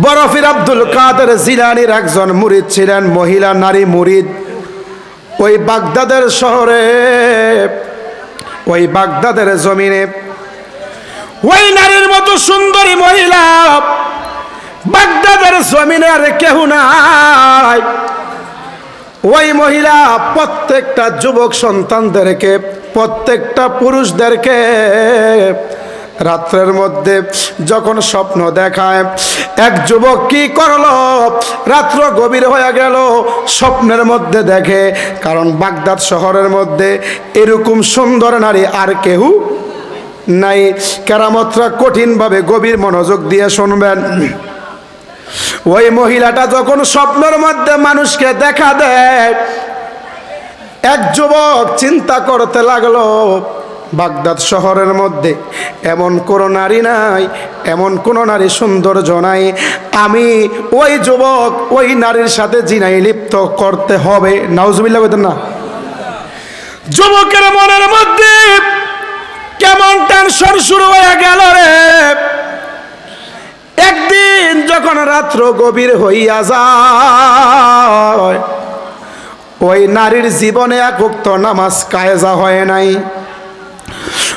বরফির আব্দুল কাদের জিলানির একজন মুরিদ ছিলেন, মহিলা, নারী, মুরিদ। ওই বাগদাদের শহরে, ওই বাগদাদের জমিনে ওই নারীর মতো সুন্দরী মহিলা বাগদাদের জমিনে আর কেহ নাই। ওই মহিলা প্রত্যেকটা যুবক সন্তানদেরকে, প্রত্যেকটা পুরুষদেরকে রাত্রের মধ্যে যখন স্বপ্ন দেখায়, এক যুবক কি করল? রাত্র গভীর হয়ে গেল, স্বপ্নের মধ্যে দেখে, কারণ বাগদাদ শহরের মধ্যে এরকম সুন্দর নারী আর কেউ নাই। কেরামতরা কঠিনভাবে গভীর মনোযোগ দিয়ে শুনবেন। ওই মহিলাটা যখন স্বপ্নের মধ্যে মানুষকে দেখা দেয়, এক যুবক চিন্তা করতে লাগল বাগদাদ শহরের মধ্যে। এমন কোনো নারী নাই, এমন কোনো নারী সৌন্দর্য নাই। আমি ওই যুবক, ওই নারীর সাথে জিনাই লিপ্ত করতে হবে। নাউজুবিল্লাহ বলতেন না। যুবকের মনের মধ্যে কেমন টেনশন শুরু হয়ে গেল রে। একদিন যখন রাত্র গভীর হইয়া যায়, ওই নারীর জীবনে এক উক্ত নামাজ কায়জা হয় নাই।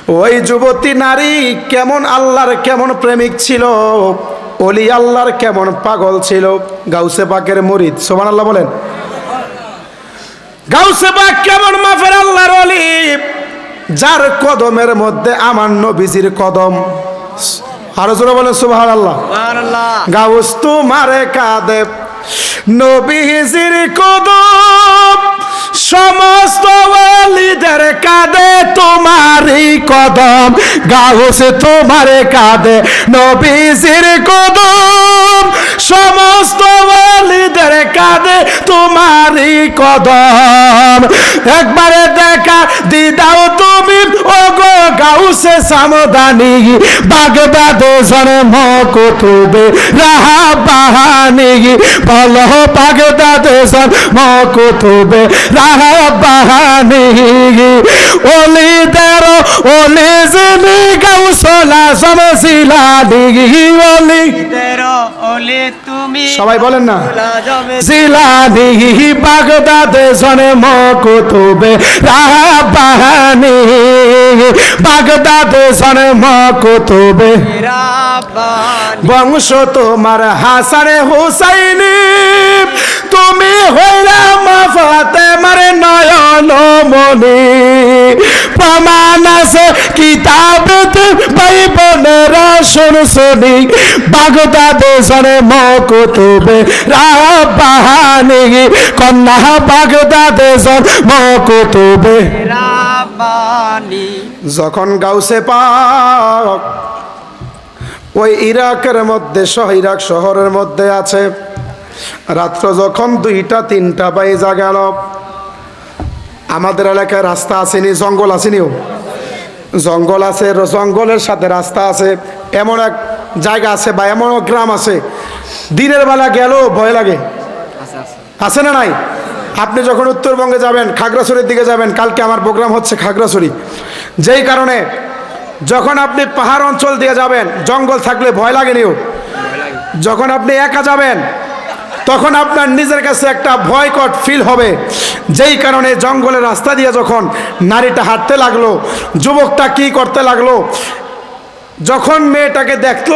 ওই যুবতী নারী কেমন আল্লাহর কেমন প্রেমিক ছিল? অলি আল্লাহর কেমন পাগল ছিল? গাউসে পাকের মরিদ সোমান আল্লাহ বলেন। গাউসে পাক কেমন মাফের আল্লাহর অলি? যার কদমের মধ্যে আমার নবীজির কদম। আরও জোরে বলেন সুবহান আল্লাহ গাউস তোমারে কাঁদে নবীজির কদম। সমস্ত ওয়ালিদের কাঁদে তোমারই কদম, গাউস তোমার কাঁদে নবীজির কদম। সমস্ত ওয়ালিদের কাঁদে তোমারই কদম। একবারে দেখা দিদাও তুমি ও গো গাউসে সামদানি বাগদাদে জন্ম কুতুবে রাহা বাহানি বলো বাগদাদে জন্ম কুতুবে রাহা বাহানি ওলিদের ওলি জিনি গাউসলা সমসিলা দিগি তুমি সবাই বলেন না। জমে জিলানি। বাগদাদে জন্ম কুতুবে রাবানি বাগদাদে জন্ম কুতুবে বংশ তোমার হাসানে হুসাইনি। তুমি হইলা মাফাতে মারে নয়ন মনি প্রমাণ আছে কিতাবেতে বাইবনের শুন শুনি। বাগদাদে সরে মকুতুবে রাবাহানি কন্যা বাগদাদে সর মকুতুবে। যখন গাউসে পাক ওই ইরাকের মধ্যে সহ ইরাক শহরের মধ্যে আছে। রাত্র যখন দুইটা তিনটা বাইজা গেল আমাদের এলাকায় রাস্তা আসেনি জঙ্গল আসেনিও। জঙ্গল আছে জঙ্গলের সাথে রাস্তা আছে এমন এক জায়গা আছে বা এমন এক গ্রাম আছে। দিনের বেলা গেলেও ভয় লাগে। আছে না নাই? আপনি যখন উত্তরবঙ্গে যাবেন, খাগড়াছড়ির দিকে যাবেন, কালকে আমার প্রোগ্রাম হচ্ছে খাগড়াছড়ি। যেই কারণে যখন আপনি পাহাড় অঞ্চল দিয়ে যাবেন, জঙ্গল থাকলে ভয় লাগেনিও যখন আপনি একা যাবেন, তখন আপনার নিজের কাছে একটা ভয়কট ফিল হবে। যেই কারণে জঙ্গলের রাস্তা দিয়ে যখন নারীটা হাঁটতে লাগল, যুবকটা কি করতে লাগল, যখন মেয়েটাকে দেখল,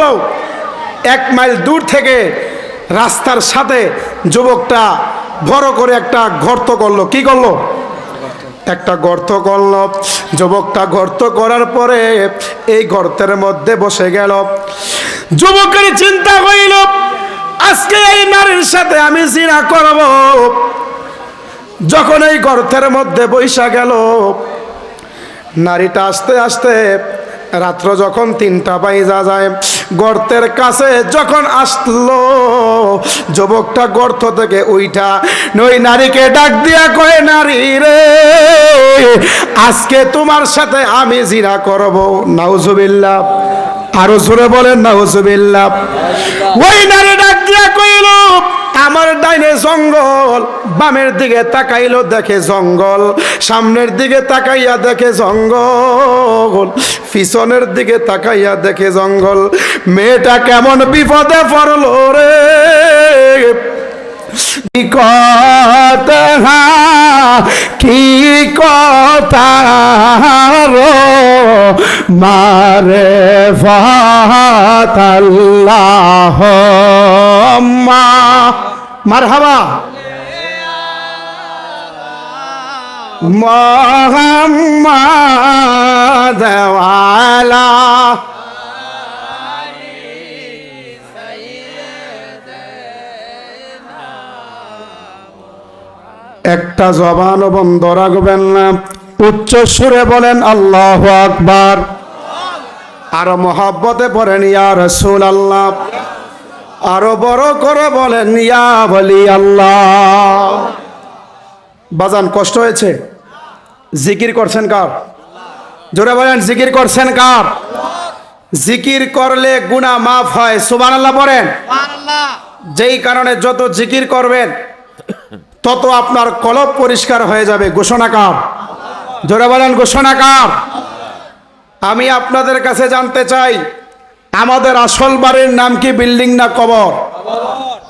এক মাইল দূর থেকে রাস্তার সাথে যুবকটা বড় করে একটা গর্ত করল। কি করল? একটা গর্ত করল। যুবকটা গর্ত করার পরে এই গর্তের মধ্যে বসে গেল। যুবকের চিন্তা হইল, আজকে এই নারীর সাথে আমি জিনা করব। যখন এই গর্তের মধ্যে বৈশা গেল, নারীটা আস্তে আস্তে রাত্র যখন তিনটা বাইজা যায় গর্তের কাছে যখন আসলো, যুবকটা গর্ত থেকে উইঠা, নই নারীকে ডাক দিয়া কয়ে নারী রে, আজকে তোমার সাথে আমি জিনা করব। নাউজুবিল্লাহ। আরও জোরে বলেন, নাউজুবিল্লাহ। ওই নারী ডাক দিয়া কইল আমার ডাইনে জঙ্গল, বামের দিকে তাকাইলো দেখে জঙ্গল, সামনের দিকে তাকাইয়া দেখে জঙ্গল, পিছনের দিকে তাকাইয়া দেখে জঙ্গল। মেয়েটা কেমন বিপদে পড়ল রে? কথা কি কথা মারে ফাতাল্লাহ মা মারহাবা। মোহাম্মদ একটা জবানও বন্ধ রাখবেন না। উচ্চ সুরে বলেন আল্লাহ আকবার। আরও মহাব্বতে পড়েন ইয়া রসুল আল্লাহ আরও বড় করে বলেন ইয়া বলি আল্লাহ বাজান কষ্ট হয়েছে? জিকির করছেন কার? জোরে বলেন জিকির করছেন কার? জিকির করলে গুনাহ মাফ হয় সুবান আল্লাহ পড়েন যেই কারণে যত জিকির করবেন তত আপনার কলব পরিষ্কার হয়ে যাবে। ঘোষণাকার জোরে বলেন ঘোষণাকার আমি আপনাদের কাছে জানতে চাই, আমাদের আসল বাড়ির নাম কি বিল্ডিং না কবর?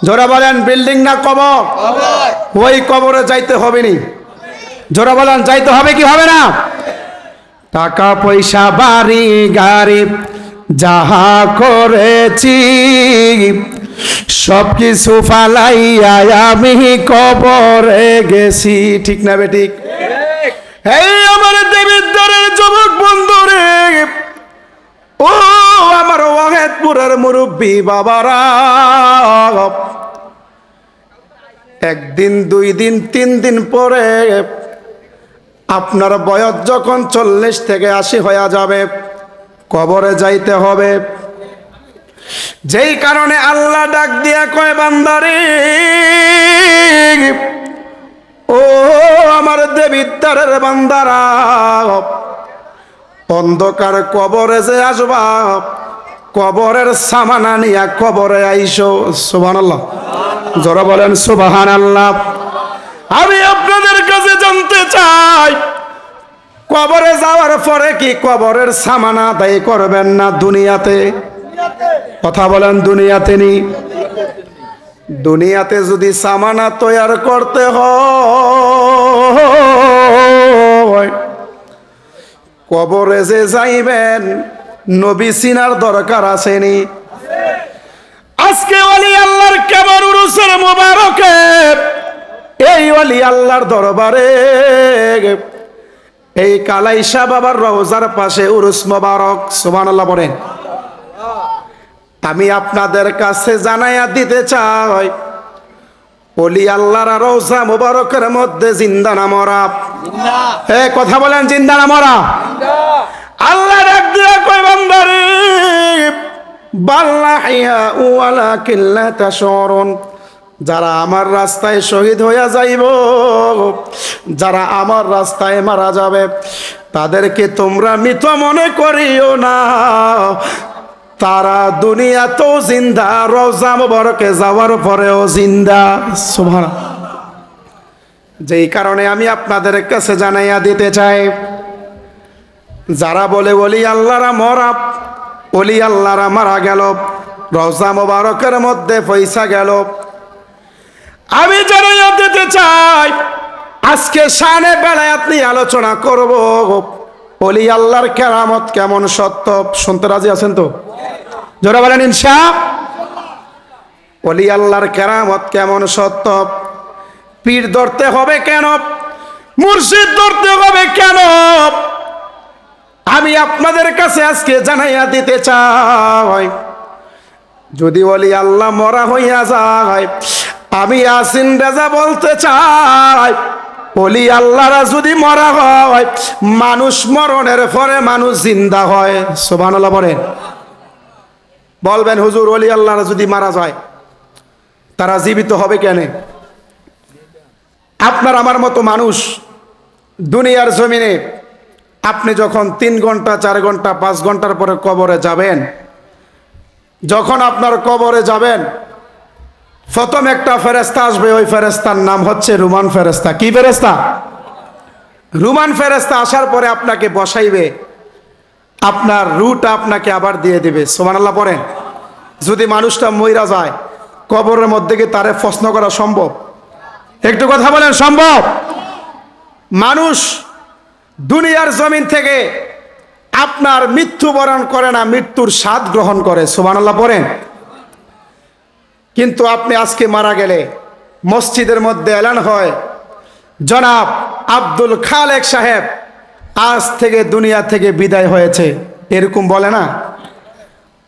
জোরে বলেন, বিল্ডিং না কবর? ওই কবরে যাইতে হবে নি জোরে বলেন, যাইতে হবে কি হবে না? টাকা পয়সা, বাড়ি, গাড়ি, যাহা করেছি সব কিছু ফালাইয়া আমি কবরে গেছি। ঠিক না বে ঠিক? এই আমার দেবিদ্বারের যুবক বন্ধু রে ও আমার ওয়াহেদপুরের মুরব্বী বাবারা, একদিন, দুই দিন, তিন দিন পরে আপনার বয়স যখন চল্লিশ থেকে আশি হয়ে যাবে, কবরে যাইতে হবে। যেই কারণে আল্লাহ ডাক দিয়া কয়, বান্দারে, ও আমার দেবিদ্বারের বান্দারা, অন্ধকার কবরে যে আসবা, কবরের সামানা নিয়া কবরে আইসো। সুবান আল্লাহ জোরা বলেন সুবাহান আল্লাহ আমি আপনাদের কাছে জানতে চাই, কবরে যাওয়ার পরে কি কবরের সামানা আদায় করবেন না দুনিয়াতে? কথা বলেন দুনিয়াতে নি। দুনিয়াতে যদি সামানা তৈয়ার করতে হয়, কবরে যে যাইবেন, নবী সিনার দরকার আসেনি আজকে অলি আল্লাহর কেমন উরুসের মোবারকে, এই অলি আল্লাহর দরবারে, এই কালাইশা বাবার রওজার পাশে উরুস মোবারক সুবান আল্লাহ বলেন। আমি আপনাদের কাছে জানাইয়া দিতে চাই। অলি আল্লাহর রওজা মোবারকের মধ্যে জিন্দা না মরা? এ কথা বলেন জিন্দা না মরা? আল্লাহ ডাক দিয়া কই বান্দারে বাল্লাহিয়া ওয়ালা কিল্লা তাশরুন যারা আমার রাস্তায় শহীদ হইয়া যাইব যারা আমার রাস্তায় মারা যাবে তাদেরকে তোমরা মৃত মনে করিও না। তারা দুনিয়াতেও জিন্দা রোজা মুবারকে যাওয়ার পরেও জিন্দা। সুবহান যেই কারণে আমি আপনাদের কাছে জানাইয়া দিতে চাই, যারা বলে বলি আল্লাহরা মরা অলি আল্লাহরা মারা গেল, রওজা মোবারকের মধ্যে পয়সা গেল। আমি জানাইয়া দিতে চাই, আজকে শানে বেলায় আপনি আলোচনা করব। অলি আল্লাহর কেরামত কেমন সত্য? শুনতে রাজি আছেন তো? জোরা বলেন ইনসা অলি আল্লাহর কেরামত কেমন সত্য? পীর ধরতে হবে কেন? মুর্শিদ ধরতে হবে কেন? আমি আপনাদের কাছে আজকে জানাইয়া দিতে চাই। যদি বলি আল্লাহ মরা হইয়া যায়, আমি আসিন রেজা বলতে চাই বলি আল্লাহরা যদি মরা হয়, মানুষ মরণের পরে মানুষ জিন্দা হয়। সোবান বলেন। বলবেন, হুজুর অলি আল্লাহরা যদি মারা যায়, তারা জীবিত হবে কেন? আপনার আমার মতো মানুষ দুনিয়ার জমিনে আপনি যখন তিন ঘণ্টা, চার ঘণ্টা, পাঁচ ঘণ্টার পরে কবরে যাবেন, যখন আপনার কবরে যাবেন, প্রথম একটা ফেরেস্তা আসবে, ওই ফেরেস্তার নাম হচ্ছে রুমান ফেরেস্তা কি ফেরেস্তা রুমান ফেরেস্তা আসার পরে আপনাকে বসাইবে। আপনার রুট আপনাকে আবার দিয়ে দেবে। সোমান আল্লাহ পড়েন। যদি মানুষটা মইরা যায়, কবরের মধ্যে কি তারে প্রশ্ন করা সম্ভব? একটু কথা বলেন, সম্ভব? মানুষ দুনিয়ার জমিন থেকে আপনার মৃত্যুবরণ করে না, মৃত্যুর স্বাদ গ্রহণ করে। সোমান আল্লাহ পড়েন। কিন্তু আপনি আজকে মারা গেলে, মসজিদের মধ্যে এলান হয়। জনাব আব্দুল খালেক সাহেব আজ থেকে দুনিয়া থেকে বিদায় হয়েছে। এরকম বলে না?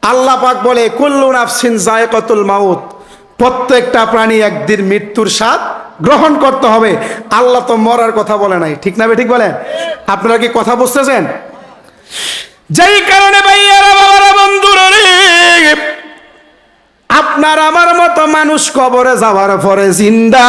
আল্লাহ পাক বলে, কুল্লু নাফসিন জায়কতুল মাউত। প্রত্যেকটা প্রাণী একদিন মৃত্যুর স্বাদ গ্রহণ করতে হবে। আল্লাহ তো মরার কথা বলে নাই। ঠিক না ঠিক বলেন? আপনারা কি কথা বুঝতেছেন? যেই কারণে ভাইয়ারা, বাবারা, বন্ধুরা আপনার আমার মতো মানুষ কবরে যাওয়ার পরে জিন্দা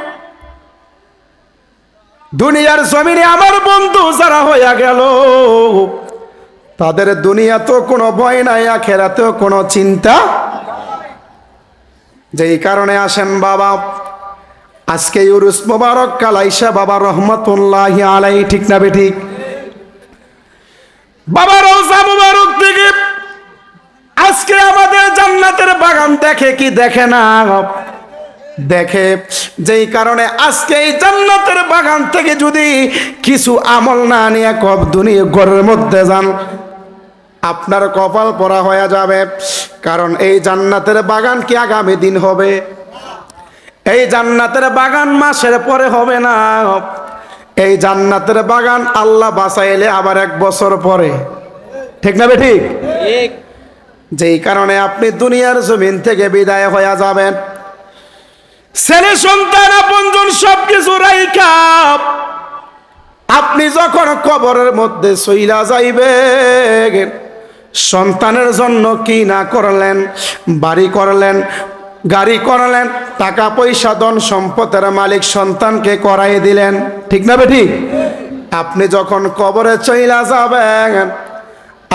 দুনিয়ার জমিনে আমার বন্ধু যারা হইয়া গেল, তাদের দুনিয়া তো কোনো ভয় নাই, আখেরাতেও কোনো চিন্তা যেই কারণে আসেন বাবা, আজকে ইউরুস মোবারক কালাইশা বাবা রহমতুল্লাহ আলাই ঠিক না বেঠিক? বাবা, রোজা মুবারক থেকে আজকে আমাদের জান্নাতের বাগান দেখে কি দেখে না? দেখে যেই কারণে আজকে এই জান্নাতের বাগান থেকে যদি কিছু আমল না নিয়ে কব দুনিয়া ঘরের মধ্যে যান আপনার কপাল পরা হয়ে যাবে। কারণ এই জান্নাতের বাগান কি আগামী দিন হবে? এই জান্নাতের বাগান মাসের পরে হবে না। এই জান্নাতের বাগান আল্লাহ বাঁচাইলে আবার এক বছর পরে। ঠিক না ঠিক। যেই কারণে আপনি দুনিয়ার জমিন থেকে বিদায় হয়ে যাবেন। ছেলে সন্তান আপনজন সব কিছু রাইখা। আপনি যখন কবরের মধ্যে সইলা যাইবেন, সন্তানের জন্য কি না করলেন, বাড়ি করলেন, গাড়ি করলেন, টাকা পয়সা, ধন সম্পদের মালিক সন্তানকে করাই দিলেন, ঠিক না বেঠিক? আপনি যখন কবরে চইলা যাবেন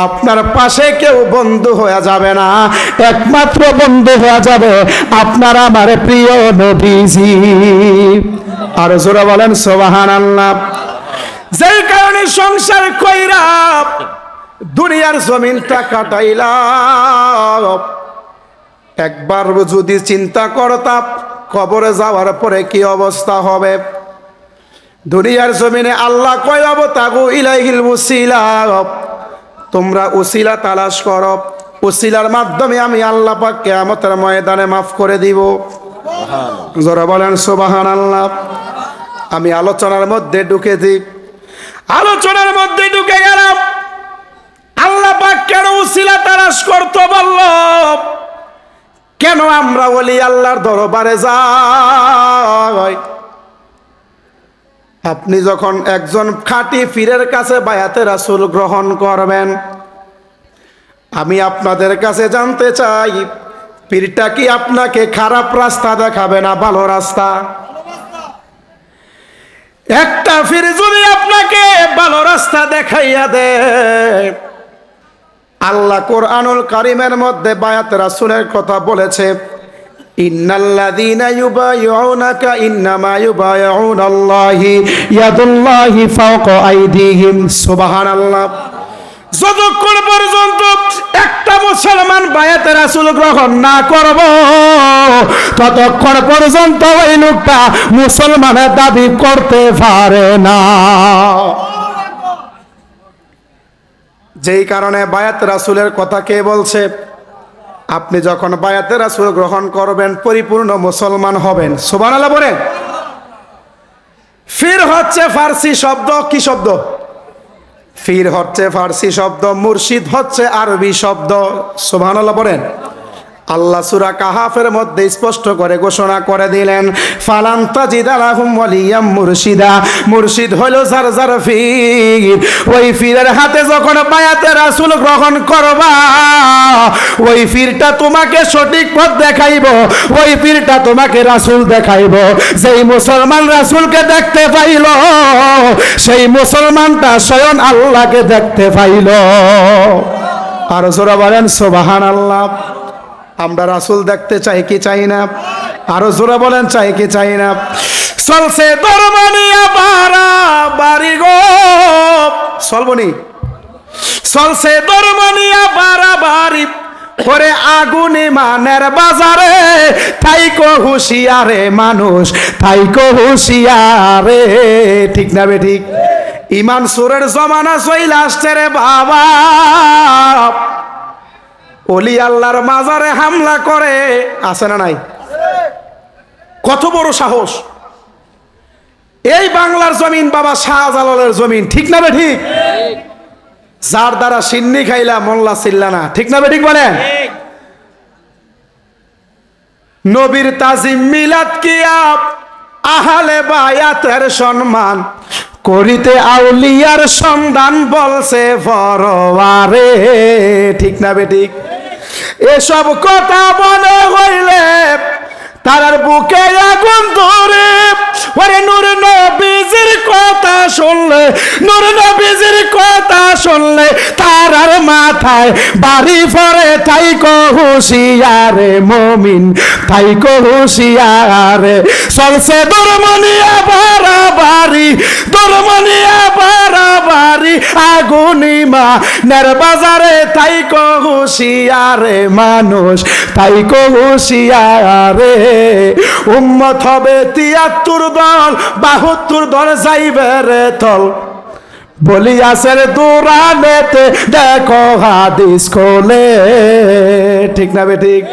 আপনার পাশে কেউ বন্ধু হয়ে যাবে না। একমাত্র বন্ধু হয়ে যাবে আপনার আমার প্রিয় নবীজি। আর জোরা বলেন সোবাহান আল্লাহ যেই কারণে সংসার কইরা দুনিয়ার জমিনটা কাটাইলাম। একবার যদি চিন্তা করতাম কবরে যাওয়ার পরে কি অবস্থা হবে? দুনিয়ার জমিনে আল্লাহ কয়, অবতাগু ইলাইহিল মুসিলা তোমরা উসিলা তালাশ করো। উসিলার মাধ্যমে আমি আল্লাহ পাক কেয়ামতের ময়দানে মাফ করে দিব। যারা বলেন সুবাহান আল্লাহ আমি আলোচনার মধ্যে ঢুকে দিই আলোচনার মধ্যে ঢুকে গেলাম। আল্লাহ পাক কেন উসিলা তালাশ করতে বলল কেন আমরা বলি আল্লাহর দরবারে যাই? আপনি যখন একজন খাঁটি পীরের কাছে বায়াতে রাসুল গ্রহণ করবেন, আমি আপনাদের কাছে জানতে চাই, পীরটা কি আপনাকে খারাপ রাস্তা দেখাবে না ভালো রাস্তা? একটা ফির যদি আপনাকে ভালো রাস্তা দেখাইয়া দেয়, আল্লাহ কোরআনুল কারিমের মধ্যে বায়াত রাসুলের কথা বলেছে ইন্নাল্লাযীনা ইউবাইউনাকা ইন্নামা ইউবাইউনাল্লাহি ইয়াদুল্লাহি ফাওকা আইদিহিম। সুবহানাল্লাহ। যতক্ষণ পর্যন্ত একটা মুসলমান বায়াতে রাসুল গ্রহণ না করব, ততক্ষণ পর্যন্ত ওই লোকটা মুসলমানের দাবি করতে পারে না। যেই কারণে বায়াত রাসুলের কথা কে বলছে? আপনি যখন বায়াতে রাসুল গ্রহণ করবেন, পরিপূর্ণ মুসলমান হবেন। সোবান আল্লাহ বলেন। ফির হচ্ছে ফার্সি শব্দ, কি শব্দ? ফির হচ্ছে ফার্সি শব্দ, মুর্শিদ হচ্ছে আরবি শব্দ। সোবান বলেন। আল্লাহ সুরা কাহাফের মধ্যে স্পষ্ট করে ঘোষণা করে দিলেন ফালান্তা জিদালাহুম ওয়ালিয়াম মুর্শিদা। মুর্শিদ হলো যার যার ফির। ওই ফিরের হাতে যখন বায়াতে রাসূল গ্রহণ করবা, ওই ফিরটা তোমাকে সঠিক পথ দেখাইব, ওই ফিরটা তোমাকে রাসূল দেখাইব। যেই মুসলমান রাসূলকে দেখতে পাইল, সেই মুসলমানটা স্বয়ং আল্লাহকে দেখতে পাইল। আর জোরা বলেন সোবাহান আল্লাহ আমরা রাসূল দেখতে চাই কি চাই না? আরও জোরে বলেন, চাই কি চাই না? চলছে দরমানিয়া বারা বাড়ি গো। চলবনি। চলছে দরমানিয়া বারা বাড়ি। করে আগুনে মানের বাজারে থাইকো হুশিয়ারে মানুষ থাইকো হুশিয়ারে। ঠিক না বে, ঠিক? ইমান সুরের জমানা চইল আসছে রে বাবা। অলি আল্লাহর মাজারে হামলা করে। আছে না নাই? কত বড় সাহস। এই বাংলার জমিন বাবা শাহজালালের জমিন, ঠিক না বে ঠিক? যার দ্বারা সিন্নি খাইলা মোল্লা চিল্লা না, ঠিক না বে ঠিক বলেন? নবীর তাজিম মিলাদ কিয়া আহালে বায়াতের সম্মান করিতে আউলিয়ার সন্ধান বলছে ফরওয়ারে ঠিক না বে ঠিক? এসব কথা মনে হইলে তারার বুকে আগুন ধরে ওরে নূর নবীজির কথা শুনলে, নূর নবীজির কথা শুনলে তারার মাথায় বাড়ি পরে তাই হুশিয়ারে মমিন, তাই হুশিয়ারে চলছে দুর্মনিয়া বাড়াবাড়ি দুর্মনিয়া বাড়াবাড়ি আগুনিমা নের বাজারে, তাই হুশিয়ারে মানুষ, তাই হুশিয়ারে উম্মত হবে তিয়াত্তর দল বাহাত্তর দল যাইবে রে তল বলিয়াসের দূরানেতে দেখো হাদিস খোলে। ঠিক না বে ঠিক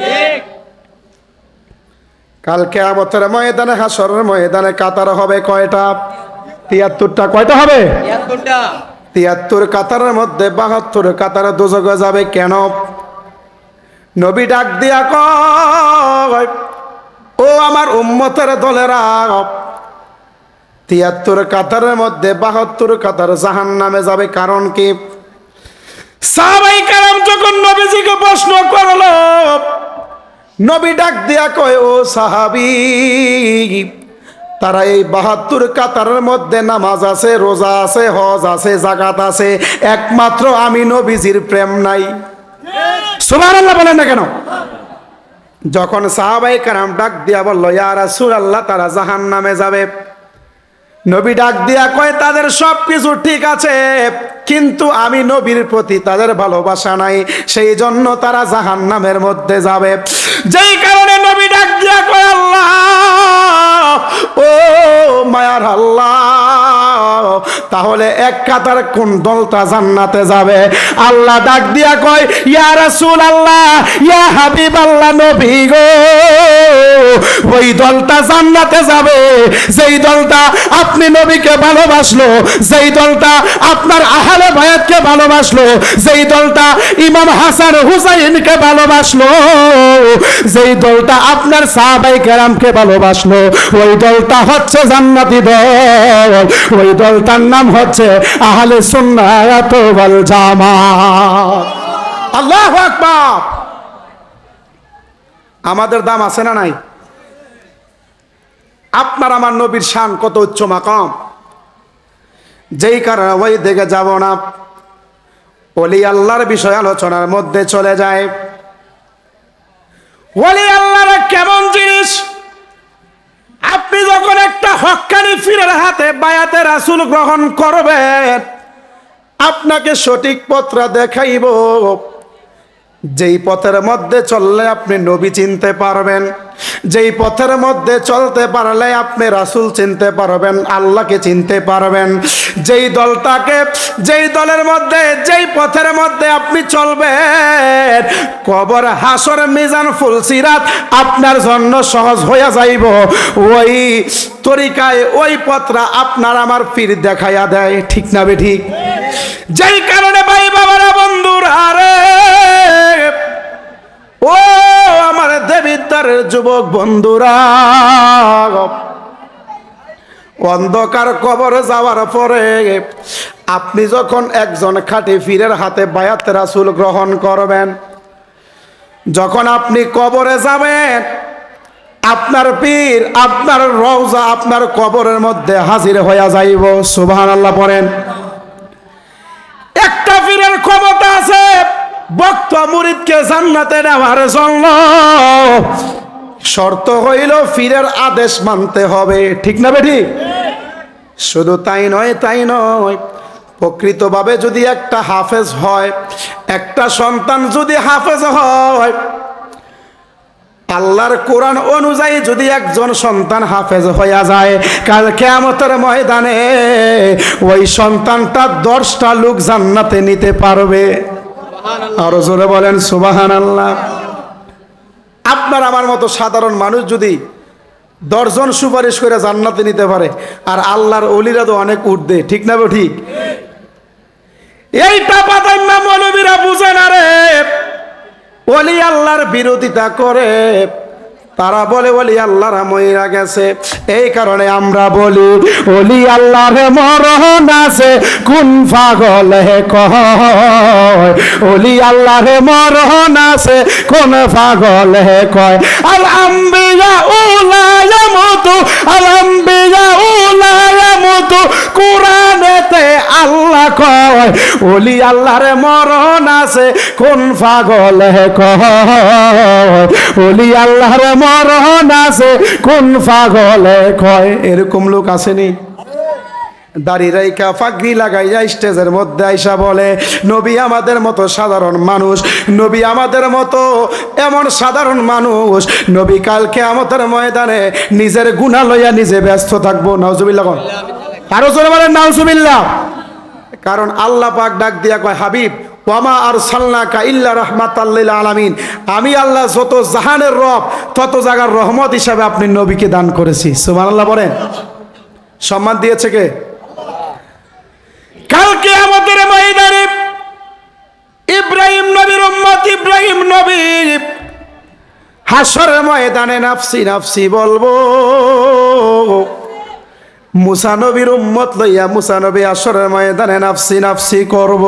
কালকে আমতের ময়দানে হাসরের ময়দানে কাতার হবে কয়টা? তিয়াত্তরটা কয়টা হবে? তিয়াত্তর কাতারের মধ্যে বাহাত্তর কাতারে দুজগে যাবে কেন? নবী ডাক দিয়া কয় ও আমার উম্মতের দলেরা, তিয়াত্তর কাতারের মধ্যে বাহাত্তর কাতার জাহান নামে যাবে। কারণ কি? সাহাবাই কারাম যখন নবীজিকে প্রশ্ন করল, নবী ডাক দিয়া কয়, ও সাহাবি, তারা এই বাহাত্তর কাতারের মধ্যে নামাজ আছে, রোজা আছে, হজ আছে জাকাত আছে, একমাত্র আমি নবীজির প্রেম নাই। সুবার আল্লাহ বলেন না কেন? যখন সাহাবাই কারাম ডাক দিয়া বলল, ইয়া রাসূল আল্লাহ তারা জাহান নামে যাবে। নবী ডাক দিয়া কয়, তাদের সব কিছু ঠিক আছে, কিন্তু আমি নবীর প্রতি তাদের ভালোবাসা নাই সেই জন্য তারা জাহান নামের মধ্যে যাবে। যেই কারণে নবী ডাক দিয়া কয়, আল্লাহ, ও মায়ার আল্লাহ তাহলে এক কাতার কোন দলটা জান্নাতে যাবে? আল্লাহ ডাক দিয়া কয়, ইয়া রাসূল আল্লাহ ইয়া হাবিব আল্লাহ নবী গো, ওই দলটা জান্নাতে যাবে। যেই দলটা আপনি নবীকে ভালোবাসলো, যেই দলটা আপনার আহলে বায়াতকে ভালোবাসলো, যেই দলটা ইমাম হাসান হুসাইনকে ভালোবাসলো, যেই দলটা আপনার সাহাবাই কেরামকে ভালোবাসলো, ওই দলটা হচ্ছে জান্নাতি দল, ওই দলটার নাম হচ্ছে আহলে সুন্নাত ওয়াল জামাত। আল্লাহু আকবার। আমাদের দাম আছে না নাই? আপনার আমার নবীর শান কত উচ্চ মাকাম? যেই কারণে ওই দিকে যাব না। ওলি আল্লাহর বিষয় আলোচনার মধ্যে চলে যায়। ওলি আল্লাহর কেমন জিনিস আপনি যখন একটা হকানি ফিরের হাতে বায়াতে রাসুল গ্রহণ করবেন, আপনাকে সঠিক পত্রা দেখাইব। যেই পথের মধ্যে চললে আপনি নবী চিনতে পারবেন। যেই পথের মধ্যে চলতে পারলে আপনি রাসুল চিনতে পারবেন, আল্লাহকে চিনতে পারবেন। যেই দলটাকে, যেই দলের মধ্যে, যেই পথের মধ্যে আপনি চলবেন, কবর, হাসর, মিজান ফুলসিরাত আপনার জন্য সহজ হইয়া যাইব। ওই তরিকায় ওই পথরা আপনার আমার ফির দেখাইয়া দেয়, ঠিক না বে ঠিক? যেই কারণে ভাই বাবারা, বন্ধুরা রে দেবিদ্বারের যুবক বন্ধুরা। অন্ধকার কবরে যাওয়ার পরে আপনি যখন একজন খাঁটি ফিরের হাতে বায়াত রাসুল গ্রহণ করবেন, যখন আপনি কবরে যাবেন, আপনার পীর, আপনার রওজা আপনার কবরের মধ্যে হাজির হইয়া যাইব। সুবহান আল্লাহ পড়েন একটা পীরের ক্ষমতা আছে ভক্ত মুরিদকে জান্নাতে নেওয়ার জন্য। শর্ত হইল ফিরের আদেশ মানতে হবে। ঠিক না বেঠি? শুধু তাই নয় তাই নয়। প্রকৃতভাবে যদি একটা হাফেজ হয়, একটা সন্তান যদি হাফেজ হয়, আল্লাহর কোরআন অনুযায়ী যদি একজন সন্তান হাফেজ হইয়া যায়, কাল কেয়ামতের ময়দানে ওই সন্তানটা দশটা লোক জান্নাতে নিতে পারবে। আরও জোরে বলেন সুবাহান আল্লাহ আপনার আমার মতো সাধারণ মানুষ যদি দশজন সুপারিশ করে জান্নাতে নিতে পারে, আর আল্লাহর অলিরা তো অনেক উঠবে ঠিক না ঠিক? এই মৌলবীরা বুঝে না রে। অলি আল্লাহর বিরোধিতা করে। তারা বলে বলি আল্লাহর মইরা গেছে। এই কারণে আমরা বলি অলি আল্লাহর মরণ আছে, কোন পাগল হে কয়? অলি আল্লাহর মরণ আছে, কোন পাগল হে কয়? আল আম্বিয়া উলায়া মতো, আল আম্বিয়া উলায়া মতো, কোরআনেতে আল্লাহ কয় অলি আল্লাহর মরণ আছে, কোন পাগল হে কয়? অলি আল্লাহর মরণ আছে কোন পাগল কয়? এরকম লোক আসেনি। দাড়ি রাইকা ফাগরি লাগাইয়া স্টেজের মধ্যে আইসা বলে নবী আমাদের মতো সাধারণ মানুষ নবী আমাদের মতো এমন সাধারণ মানুষ নবী কালকে আমাদের ময়দানে নিজের গুণা লইয়া নিজে ব্যস্ত থাকব। নাউজুবিল্লাহ কোন আরও জোরে বলেন নাউজুবিল্লাহ। কারণ আল্লাহ পাক ডাক দিয়া কয় হাবিব ওয়ামা আর সাল্লাকা ইল্লা রহমাত আলামিন। আমি আল্লাহ যত জাহানের রব, তত জায়গার রহমত হিসাবে আপনি নবীকে দান করেছি। সুমান আল্লাহ বলেন। সম্মান দিয়েছে কে? কালকে আমাদের ময়দানে ইব্রাহিম নবীর উম্মত, ইব্রাহিম নবী হাসরের ময়দানে নাফসি নাফসি বলব। মুসানবীর উম্মত লইয়া মুসা নবী আসরের ময়দানে নাফসি নাফসি করব।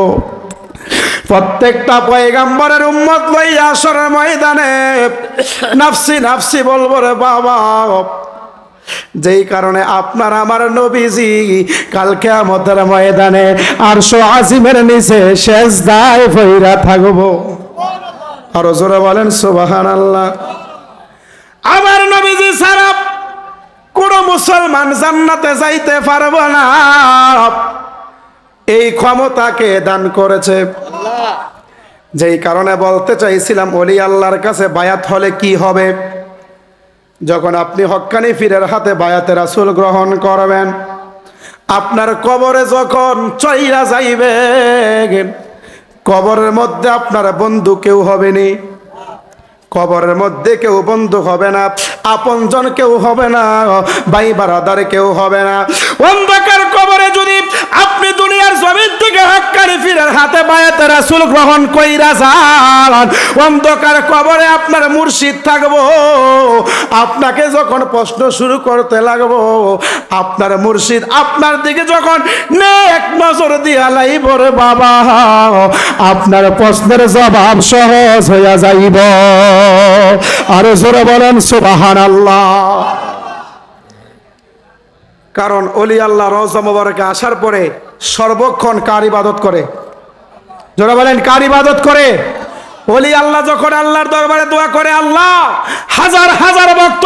প্রত্যেকটা পয়গাম্বরের উম্মত লইয়া আসরের ময়দানে নাফসি নাফসি বলব রে বাবা। যেই কারণে আপনার আমার নবীজি কালকে আমাদের ময়দানে আর সো আজিমের নিচে শেষ দায় ভৈরা থাকব। আরও জোরে বলেন সুবাহান আল্লাহ আমার নবীজি সারা কোন মুসলমান জান্নাতে যাইতে পারব না। এই ক্ষমতাকে দান করেছে। যেই কারণে বলতে চাইছিলাম অলি আল্লাহর কাছে বায়াত হলে কি হবে? যখন আপনি হক্কানি ফিরের হাতে বায়াতে রাসুল গ্রহণ করবেন আপনার কবরে যখন চইরা যাইবে কবরের মধ্যে আপনার বন্ধু কেউ হবে নি কবরের মধ্যে কেউ বন্ধু হবে না আপনজন কেউ হবে না ভাই বারাদার কেউ হবে না। অন্ধকার কবরে যদি আপনি দুনিয়ার জমিন থেকে হক্কানি ফিরের হাতে বায়াতে রাসুল গ্রহণ কইরা যান, অন্ধকার কবরে আপনার মুর্শিদ থাকব, আপনাকে যখন প্রশ্ন শুরু করতে লাগবো, আপনার মুর্শিদ আপনার দিকে যখন এক নজর দিয়া লাইব রে বাবা, আপনার প্রশ্নের জবাব সহজ হইয়া যাইব। আরও জোরে বলেন সুবাহান আল্লাহ কারণ অলি আল্লাহ রওজা মোবারকে আসার পরে সর্বক্ষণ কার ইবাদত করে? যারা বলেন কার ইবাদত করে? অলি আল্লাহ যখন আল্লাহর দরবারে দোয়া করে আল্লাহ হাজার হাজার ভক্ত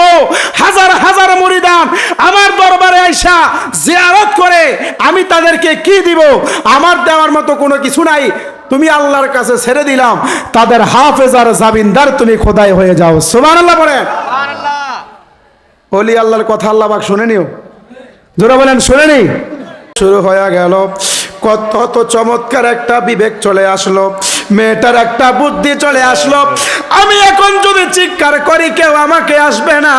হাজার হাজার মুরিদান আমার দরবারে আইসা জিয়ারত করে আমি তাদেরকে কি দিব? আমার দেওয়ার মতো কোনো কিছু নাই। তুমি আল্লাহর কাছে ছেড়ে দিলাম। তাদের হাফেজ আর জামিনদার তুমি খোদাই হয়ে যাও। সুমান আল্লাহ বলেন অলি আল্লাহর কথা আল্লাহ বাক শুনে নিও। জোরা বলেন শুনেনি শুরু হয়ে গেল। কত চমৎকার একটা বিবেক চলে আসলো। মেয়েটার একটা বুদ্ধি চলে আসলো। আমি এখন যদি চিৎকার করি, কেউ আমাকে আসবে না।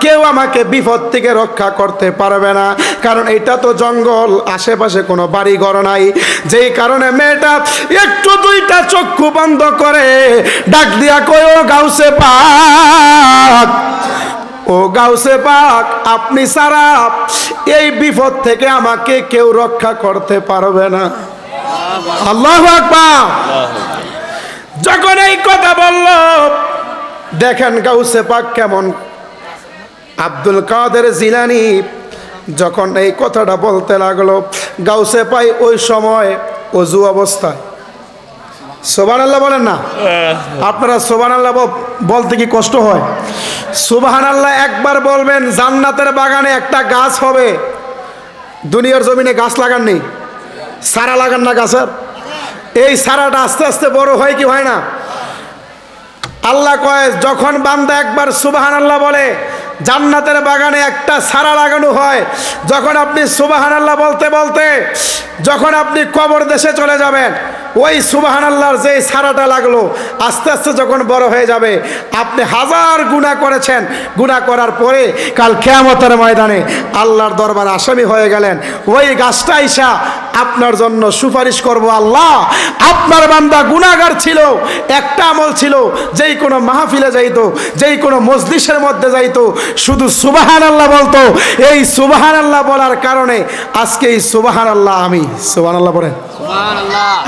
কেউ আমাকে বিপদ থেকে রক্ষা করতে পারবে না। কারণ এটা তো জঙ্গল, আশেপাশে কোনো বাড়ি ঘর নাই। যেই কারণে মেয়েটা একটু দুইটা চক্ষু বন্ধ করে ডাক দিয়া কয় ও গাউসে পাক। ও গাউসে পাক, আপনি সারা এই বিপদ থেকে আমাকে কেউ রক্ষা করতে পারবে না। আল্লাহ যখন এই কথা বলল, দেখেন গাউসে পাক কেমন। আব্দুল কাদের জিলানি যখন এই কথাটা বলতে লাগল, গাউসে পাই ওই সময় অজু অবস্থায়। সোবান আল্লাহ বলেন না? আপনারা সোবান আল্লাহ বলতে কি কষ্ট হয়? সুবাহান আল্লাহ একবার বলবেন জান্নাতের বাগানে একটা গাছ হবে। দুনিয়ার জমিনে গাছ লাগাননি সারা লাগান না গাছের? এই সারাটা আস্তে আস্তে বড় হয় কি হয় না? আল্লাহ কয় যখন বান্দা একবার সুবাহান আল্লাহ বলে জান্নাতের বাগানে একটা সারা লাগানো হয়। যখন আপনি সুবাহান আল্লাহ বলতে বলতে, যখন আপনি কবর দেশে চলে যাবেন, ওই সুবাহান আল্লাহর যে সারাটা লাগল, আস্তে আস্তে যখন বড় হয়ে যাবে, আপনি হাজার গুণা করেছেন। গুণা করার পরে কাল কেয়ামতের ময়দানে আল্লাহর দরবার আসামি হয়ে গেলেন। ওই গাছটা ইসা আপনার জন্য সুপারিশ করব আল্লাহ। আপনার বান্দা গুণাগার ছিল, একটা আমল ছিল, যেই কোনো মাহফিলে যাইতো, যেই কোনো মজলিসের মধ্যে যাইতো শুধু সুবাহান আল্লাহ বলতো। এই সুবাহান আল্লাহ বলার কারণে আজকে এই সুবাহান আল্লাহ আমি সুবাহান আল্লাহ বলেন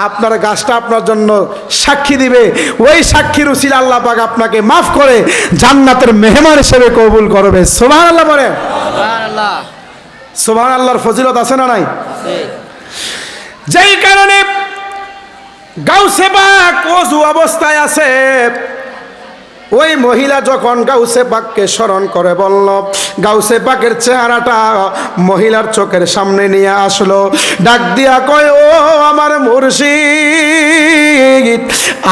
আপনার গাছটা আপনার জন্য সাক্ষী দিবে। ওই সাক্ষীর উচিল আল্লাহ পাক আপনাকে মাফ করে জান্নাতের মেহমান হিসেবে কবুল করবে। সুবাহান আল্লাহ বলেন। সুবাহান আল্লাহর ফজিলত আছে না নাই? যেই কারণে গাউসে পাক অজু অবস্থায় আছে ওই মহিলা যখন গাউসে পাককে স্মরণ করে বলল, গাউসে পাকের চেহারাটা মহিলার চোখের সামনে নিয়ে আসলো। ডাক দিয়া কয়, ও আমার মুর্শিদ,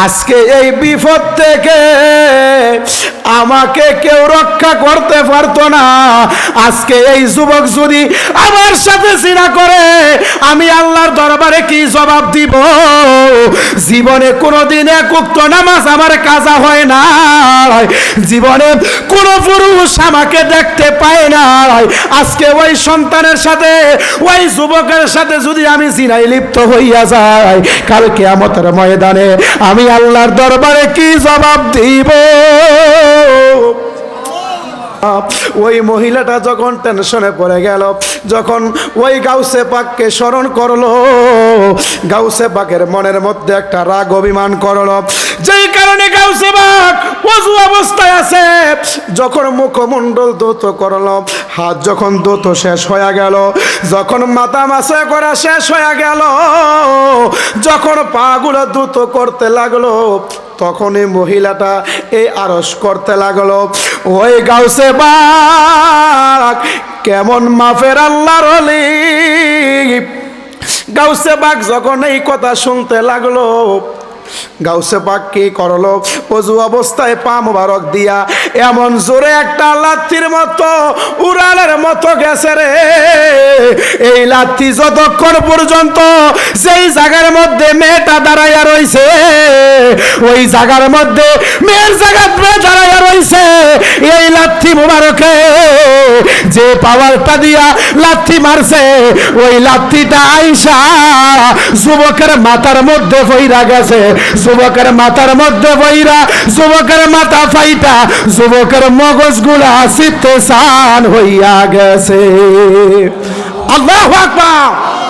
আজকে এই বিপদ থেকে আমাকে কেউ রক্ষা করতে পারতো না। আজকে এই যুবক যদি আমার সাথে জিনা করে আমি আল্লাহর দরবারে কি জবাব দিব? জীবনে কোনোদিন এক উক্ত নামাজ আমার কাজা হয় না জীবনে কোন পুরুষ আমাকে দেখতে পায় না আজকে ওই সন্তানের সাথে, ওই যুবকের সাথে যদি আমি জিনাই লিপ্ত হইয়া যাই কালকে আমতের ময়দানে আমি আল্লাহর দরবারে কি জবাব দিব? ওই মহিলাটা যখন টেনশনে পড়ে গেল, যখন ওই গাউসে পাককে স্মরণ করল, গাউসে পাকের মনের মধ্যে একটা রাগ অভিমান করল। যেই কারণে গাউসে পাক অজু অবস্থায় আছে। যখন মুখমণ্ডল দোত করল, হাত যখন দোত শেষ হয়ে গেল, যখন মাথা মাসে করা শেষ হয়ে গেল, যখন পাগুলো দ্রুত করতে লাগল তখন এই মহিলাটা এই আরস করতে লাগল। ওই গাউসে বাক কেমন মাফের আল্লাহর গাউসে বাক যখন এই কথা শুনতে লাগল, গাউসে পাক কি করল? অজু অবস্থায় পা মুবারক দিয়া এমন জোরে একটা লাত্তির মতো উড়ালের মতো গেছে রে। এই লাত্তি যতক্ষণ পর্যন্ত সেই জায়গার মধ্যে মেয়েটা দাঁড়াইয়া রইছে, ওই জায়গার মধ্যে মেয়ের জায়গা দাঁড়াইয়া রইছে। এই লাত্তি মুবারকে যে পাওয়ারটা দিয়া লাত্তি মারছে, ওই লাত্তিটা আইসা যুবকের মাথার মধ্যে ফইরা গেছে। যুবকের মাথার মধ্যে বইরা যুবকের মাথা ফাইটা যুবকের মগজগুলা চিত্তে সান হইয়া গেছে। আল্লাহ আকবার।